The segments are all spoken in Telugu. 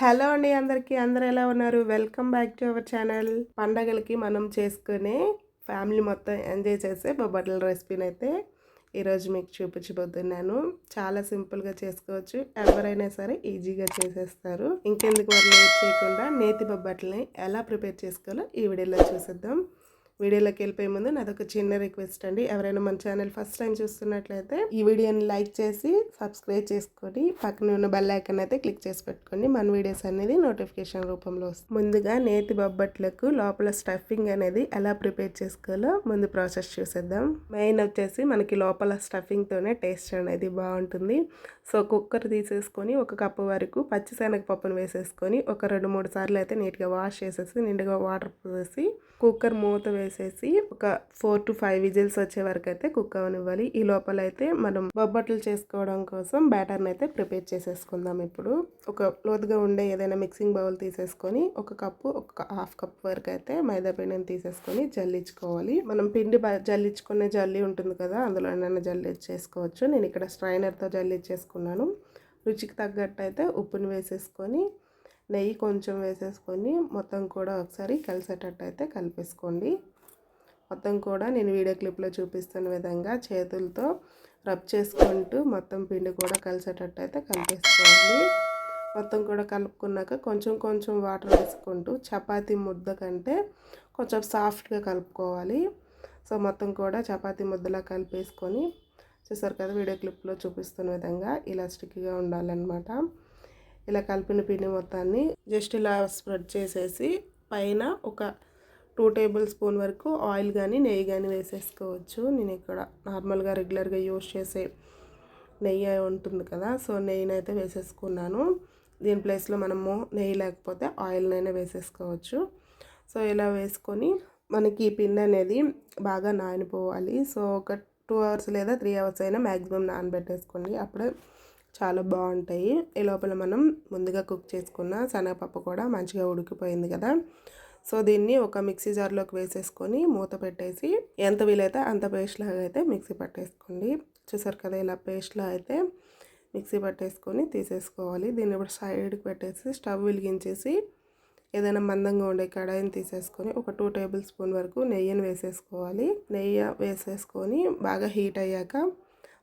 హలో అండి అందరికీ అందరూ ఎలా ఉన్నారు? Welcome back to our channel. పండగలకి మనం చేసుకునే ఫ్యామిలీ మొత్తం ఎంజాయ్ చేసే బొబ్బట్ల రెసిపీని అయితే ఈరోజు మీకు చూపించబోతున్నాను. చాలా సింపుల్గా చేసుకోవచ్చు. ఎవరైనా సరే ఈజీగా చేసేస్తారు. ఇంకెందుకు మరి లేట్ చేయకుండా నేతి బొబ్బట్లని ఎలా ప్రిపేర్ చేసుకోవాలో ఈ వీడియోలో చూసేద్దాం. వీడియోలోకి వెళ్ళిపోయే ముందు నాదొక చిన్న రిక్వెస్ట్ అండి. ఎవరైనా మన ఛానల్ ఫస్ట్ టైం చూస్తున్నట్లయితే ఈ వీడియోని లైక్ చేసి సబ్స్క్రైబ్ చేసుకొని పక్కన ఉన్న బెల్ ఐకన్ అయితే క్లిక్ చేసి పెట్టుకోండి. మన వీడియోస్ అనేది నోటిఫికేషన్ రూపంలో వస్తుంది ముందుగా నేతి బొబ్బట్లకు లోపల స్టఫింగ్ అనేది ఎలా ప్రిపేర్ చేసుకోవాలో ముందు ప్రాసెస్ చూసేద్దాం. మెయిన్ వచ్చేసి మనకి లోపల స్టఫింగ్తోనే టేస్ట్ అనేది బాగుంటుంది. సో కుక్కర్ తీసేసుకొని ఒక కప్పు వరకు పచ్చిశనగపప్పును వేసేసుకొని ఒక రెండు మూడు సార్లు అయితే నీట్గా వాష్ చేసేసి నిండుగా వాటర్ పోసేసి కుక్కర్ మూత వేసేసి ఒక ఫోర్ టు ఫైవ్ విజిల్స్ వచ్చే వరకు అయితే కుక్ అవనివ్వాలి. ఈ లోపల అయితే మనం బొబ్బట్లు చేసుకోవడం కోసం బ్యాటర్ని అయితే ప్రిపేర్ చేసేసుకుందాం ఇప్పుడు. ఒక లోతుగా ఉండే ఏదైనా మిక్సింగ్ బౌల్ తీసేసుకొని ఒక కప్పు ఒక హాఫ్ కప్ వరకు అయితే మైదా పిండిని తీసేసుకొని జల్లించుకోవాలి. మనం పిండి జల్లించుకునే జల్లి ఉంటుంది కదా అందులో ఏమైనా జల్లించేసుకోవచ్చు నేను ఇక్కడ స్ట్రైనర్తో జల్లించేసుకున్నాను రుచికి తగ్గట్టు అయితే ఉప్పుని వేసేసుకొని నెయ్యి కొంచెం వేసేసుకొని మొత్తం కూడా ఒకసారి కలిసేటట్టు అయితే కలిపేసుకోండి. మొత్తం కూడా నేను వీడియో క్లిప్లో చూపిస్తున్న విధంగా చేతులతో రబ్ చేసుకుంటూ మొత్తం పిండి కూడా కలిసేటట్టు అయితే కలిపేసుకోండి మొత్తం కూడా కలుపుకున్నాక కొంచెం కొంచెం వాటర్ వేసుకుంటూ చపాతీ ముద్ద కంటే కొంచెం సాఫ్ట్గా కలుపుకోవాలి. సో మొత్తం కూడా చపాతి ముద్దలా కలిపేసుకొని చూసారు కదా వీడియో క్లిప్లో చూపిస్తున్న విధంగా ఇలా స్టిక్గా ఉండాలన్నమాట. ఇలా కలిపిన పిండి మొత్తాన్ని జస్ట్ ఇలా స్ప్రెడ్ చేసేసి పైన ఒక టూ టేబుల్ స్పూన్ వరకు ఆయిల్ కానీ నెయ్యి కానీ వేసేసుకోవచ్చు. నేను ఇక్కడ నార్మల్గా రెగ్యులర్గా యూస్ చేసే నెయ్యి ఉంటుంది కదా సో నెయ్యిని అయితే వేసేసుకున్నాను. దీని ప్లేస్లో మనము నెయ్యి లేకపోతే ఆయిల్నైనా వేసేసుకోవచ్చు. సో ఇలా వేసుకొని మనకి ఈ పిండి అనేది బాగా నానిపోవాలి. సో ఒక టూ అవర్స్ లేదా త్రీ అవర్స్ అయినా మ్యాక్సిమం నానబెట్టేసుకోండి. అప్పుడే చాలా బాగుంటాయి. ఈ లోపల మనం ముందుగా కుక్ చేసుకున్న శనగపప్పు కూడా మంచిగా ఉడికిపోయింది కదా. సో దీన్ని ఒక మిక్సీ జార్లోకి వేసేసుకొని మూత పెట్టేసి ఎంత వీలైతే అంత పేస్ట్ లాగా అయితే మిక్సీ పట్టేసుకోండి. చూసారు కదా ఇలా పేస్ట్లా అయితే మిక్సీ పట్టేసుకొని తీసేసుకోవాలి. దీన్ని ఇప్పుడు సైడ్కి పెట్టేసి స్టవ్ వెలిగించేసి ఏదైనా మందంగా ఉండే కడాయిని తీసేసుకొని ఒక టూ టేబుల్ స్పూన్ వరకు నెయ్యిని వేసేసుకోవాలి. నెయ్యి వేసేసుకొని బాగా హీట్ అయ్యాక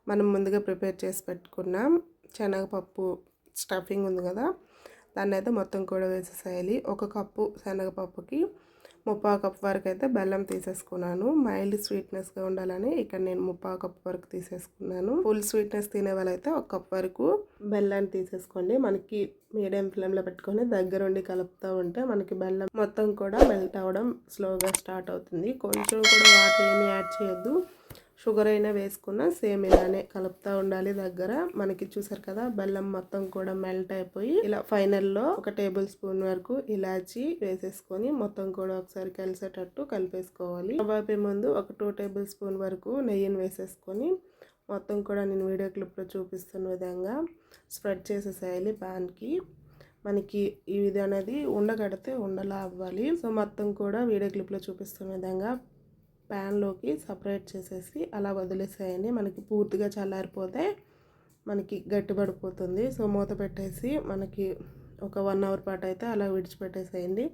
మనం ముందుగా ప్రిపేర్ చేసి పెట్టుకున్నాం శనగపప్పు స్టఫింగ్ ఉంది కదా దాన్ని అయితే మొత్తం కూడా వేసేసేయాలి. ఒక కప్పు శనగపప్పుకి ముప్పా కప్ వరకు అయితే బెల్లం తీసేసుకున్నాను. మైల్డ్ స్వీట్నెస్గా ఉండాలని ఇక్కడ నేను ముప్పా కప్ వరకు తీసేసుకున్నాను. ఫుల్ స్వీట్నెస్ తినే వాళ్ళైతే ఒక కప్ వరకు బెల్లాన్ని తీసేసుకోండి. మనకి మీడియం ఫ్లేమ్లో పెట్టుకొని దగ్గరుండి కలుపుతూ ఉంటే మనకి బెల్లం మొత్తం కూడా మెల్ట్ అవ్వడం స్లోగా స్టార్ట్ అవుతుంది. కొంచెం కూడా వాటర్ ఏమి యాడ్ చేయొద్దు. షుగర్ అయినా వేసుకున్న సేమ్ ఇలానే కలుపుతూ ఉండాలి దగ్గర. మనకి చూసారు కదా బెల్లం మొత్తం కూడా మెల్ట్ అయిపోయి ఇలా ఫైనల్లో ఒక టేబుల్ స్పూన్ వరకు ఇలాచి వేసేసుకొని మొత్తం కూడా ఒకసారి కలిసేటట్టు కలిపేసుకోవాలి. కబాబీ ముందు ఒక టూ టేబుల్ స్పూన్ వరకు నెయ్యిని వేసేసుకొని మొత్తం కూడా నేను వీడియో క్లిప్లో చూపిస్తున్న విధంగా స్ప్రెడ్ చేసేసేయాలి ప్యాన్కి మనకి ఈ విధి అనేది ఉండగడితే ఉండలా అవ్వాలి. సో మొత్తం కూడా వీడియో క్లిప్లో చూపిస్తున్న విధంగా ప్యాన్లోకి సపరేట్ చేసేసి అలా వదిలేసేయండి. మనకి పూర్తిగా చల్లారిపోతే మనకి గట్టిపడిపోతుంది. సో మూత పెట్టేసి మనకి ఒక వన్ అవర్ పాటు అయితే అలా విడిచిపెట్టేసేయండి.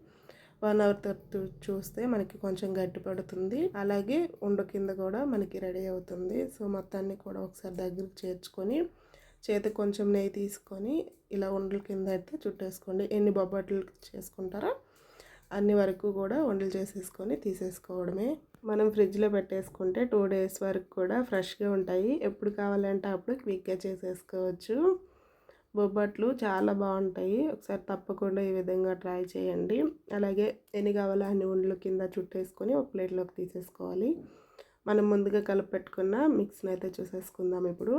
వన్ అవర్ తర్వాత చూస్తే మనకి కొంచెం గట్టి పడుతుంది అలాగే ఉండ కింద కూడా మనకి రెడీ అవుతుంది. సో మొత్తాన్ని కూడా ఒకసారి దగ్గరికి చేర్చుకొని చేతికి కొంచెం నెయ్యి తీసుకొని ఇలా ఉండల కింద అయితే చుట్టేసుకోండి. ఎన్ని బొబ్బట్లు చేసుకుంటారో అన్ని వరకు కూడా వండలు చేసేసుకొని తీసేసుకోవడమే. మనం ఫ్రిడ్జ్లో పెట్టేసుకుంటే టూ డేస్ వరకు కూడా ఫ్రెష్గా ఉంటాయి. ఎప్పుడు కావాలంటే అప్పుడు క్విక్గా చేసేసుకోవచ్చు. బొబ్బట్లు చాలా బాగుంటాయి. ఒకసారి తప్పకుండా ఈ విధంగా ట్రై చేయండి. అలాగే ఎన్ని కావాలో అన్ని ఉండలు కింద చుట్టేసుకొని ఒక ప్లేట్లోకి తీసేసుకోవాలి. మనం ముందుగా కలిపి పెట్టుకున్న మిక్స్ని అయితే చూసేసుకుందాం ఇప్పుడు.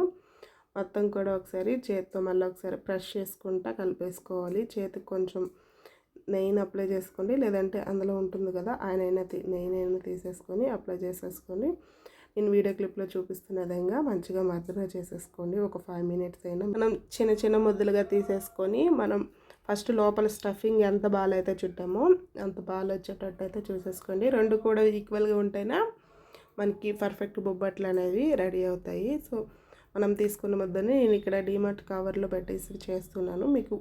మొత్తం కూడా ఒకసారి చేతితో మళ్ళీ ఒకసారి ప్రెష్ చేసుకుంటా కలిపేసుకోవాలి. చేతికి కొంచెం నెయ్యిని అప్లై చేసుకోండి. లేదంటే అందులో ఉంటుంది కదా ఆయన అయినా నెయ్యినైనా తీసేసుకొని అప్లై చేసేసుకొని నేను వీడియో క్లిప్లో చూపిస్తున్న విధంగా మంచిగా మద్దన చేసేసుకోండి. ఒక ఫైవ్ మినిట్స్ అయినా మనం చిన్న చిన్న ముద్దలుగా తీసేసుకొని మనం ఫస్ట్ లోపల స్టఫింగ్ ఎంత బాగా అయితే చుట్టామో అంత బాగా వచ్చేటట్టు అయితే చూసేసుకోండి. రెండు కూడా ఈక్వల్గా ఉంటేనే మనకి పర్ఫెక్ట్ బొబ్బట్లు అనేవి రెడీ అవుతాయి. సో మనం తీసుకున్న ముద్దని నేను ఇక్కడ డీమార్ట్ కవర్లో పెట్టేసి చేస్తున్నాను. మీకు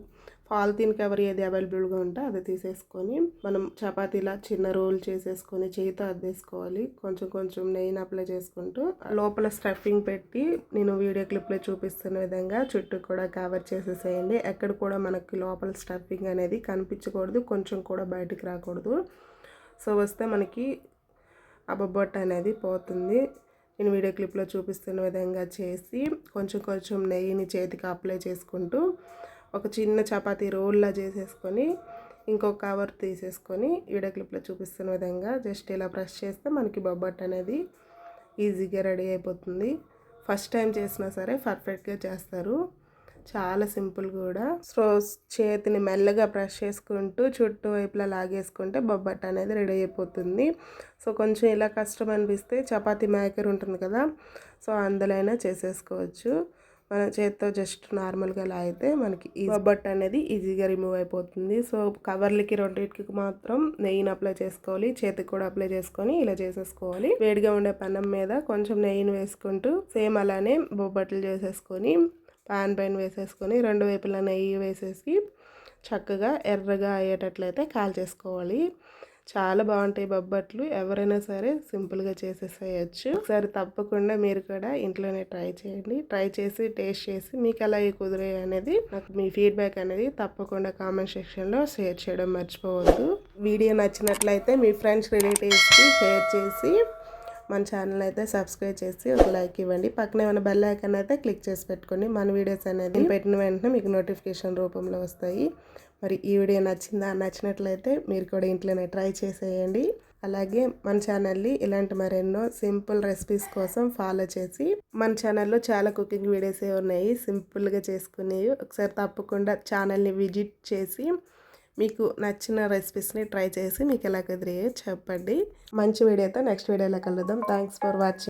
పాలిథీన్ కవర్ ఏది అవైలబుల్గా ఉంటే అది తీసేసుకొని మనం చపాతీలా చిన్న రోల్ చేసేసుకొని చేయితో అద్దేసుకోవాలి కొంచెం కొంచెం నెయ్యిని అప్లై చేసుకుంటూ లోపల స్టఫింగ్ పెట్టి నేను వీడియో క్లిప్లో చూపిస్తున్న విధంగా చుట్టూ కూడా కవర్ చేసేసేయండి. ఎక్కడ కూడా మనకి లోపల స్టఫింగ్ అనేది కనిపించకూడదు. కొంచెం కూడా బయటికి రాకూడదు. సో వస్తే మనకి ఆ అనేది పోతుంది. నేను వీడియో క్లిప్లో చూపిస్తున్న విధంగా చేసి కొంచెం కొంచెం నెయ్యిని చేతికి అప్లై చేసుకుంటూ ఒక చిన్న చపాతీ రోల్లా చేసేసుకొని ఇంకొక కవర్ తీసేసుకొని వీడియో క్లిప్లో చూపిస్తున్న విధంగా జస్ట్ ఇలా ప్రెస్ చేస్తే మనకి బొబ్బట్ అనేది ఈజీగా రెడీ అయిపోతుంది. ఫస్ట్ టైం చేసినా సరే పర్ఫెక్ట్గా చేస్తారు. చాలా సింపుల్ కూడా. సో చేతిని మెల్లగా ప్రెస్ చేసుకుంటూ చుట్టూ వైపులా లాగేసుకుంటే బొబ్బట్ అనేది రెడీ అయిపోతుంది. సో కొంచెం ఇలా కష్టం అనిపిస్తే చపాతీ మేకర్ ఉంటుంది కదా సో అందులో అయినా చేసేసుకోవచ్చు. మన చేతితో జస్ట్ నార్మల్గా లాగితే మనకి ఈ బొబ్బట్ అనేది ఈజీగా రిమూవ్ అయిపోతుంది. సో కవర్లకి రెండింటికి మాత్రం నెయ్యిని అప్లై చేసుకోవాలి. చేతికి కూడా అప్లై చేసుకొని ఇలా చేసేసుకోవాలి. వేడిగా ఉండే పన్నం మీద కొంచెం నెయ్యిని వేసుకుంటూ సేమ్ అలానే బొబ్బట్లు చేసేసుకొని పాన్ పైన వేసేసుకొని రెండు వైపులా నెయ్యి వేసేసి చక్కగా ఎర్రగా అయ్యేటట్లయితే కాల్ చేసుకోవాలి చాలా బాగుంటాయి బొబ్బట్లు. ఎవరైనా సరే సింపుల్గా చేసేసేయచ్చు. ఒకసారి తప్పకుండా మీరు కూడా ఇంట్లోనే ట్రై చేయండి. ట్రై చేసి టేస్ట్ చేసి మీకు ఎలా కుదిరే అనేది నాకు మీ ఫీడ్బ్యాక్ అనేది తప్పకుండా కామెంట్ సెక్షన్లో షేర్ చేయడం మర్చిపోవద్దు. వీడియో నచ్చినట్లయితే మీ ఫ్రెండ్స్ రిలేటివ్స్కి షేర్ చేసి మన ఛానల్ అయితే సబ్స్క్రైబ్ చేసి ఒక లైక్ ఇవ్వండి. పక్కనే ఉన్న బెల్ ఐకన్ అయితే క్లిక్ చేసి పెట్టుకోండి. మన వీడియోస్ అనేది పెట్టిన వెంటనే మీకు నోటిఫికేషన్ రూపంలో వస్తాయి. మరి ఈ వీడియో నచ్చిందా? నచ్చినట్లయితే మీరు కూడా ఇంట్లోనే ట్రై చేసేయండి. అలాగే మన ఛానల్ని ఇలాంటి మరెన్నో సింపుల్ రెసిపీస్ కోసం ఫాలో చేసి మన ఛానల్లో చాలా కుకింగ్ వీడియోస్ ఉన్నాయి. సింపుల్గా చేసుకునేవి. ఒకసారి తప్పకుండా ఛానల్ని విజిట్ చేసి మీకు నచ్చిన రెసిపీస్ని ట్రై చేసి మీకు ఎలా కుదిరే చెప్పండి. మంచి వీడియోతో నెక్స్ట్ వీడియోలో కలుద్దాం. Thanks for watching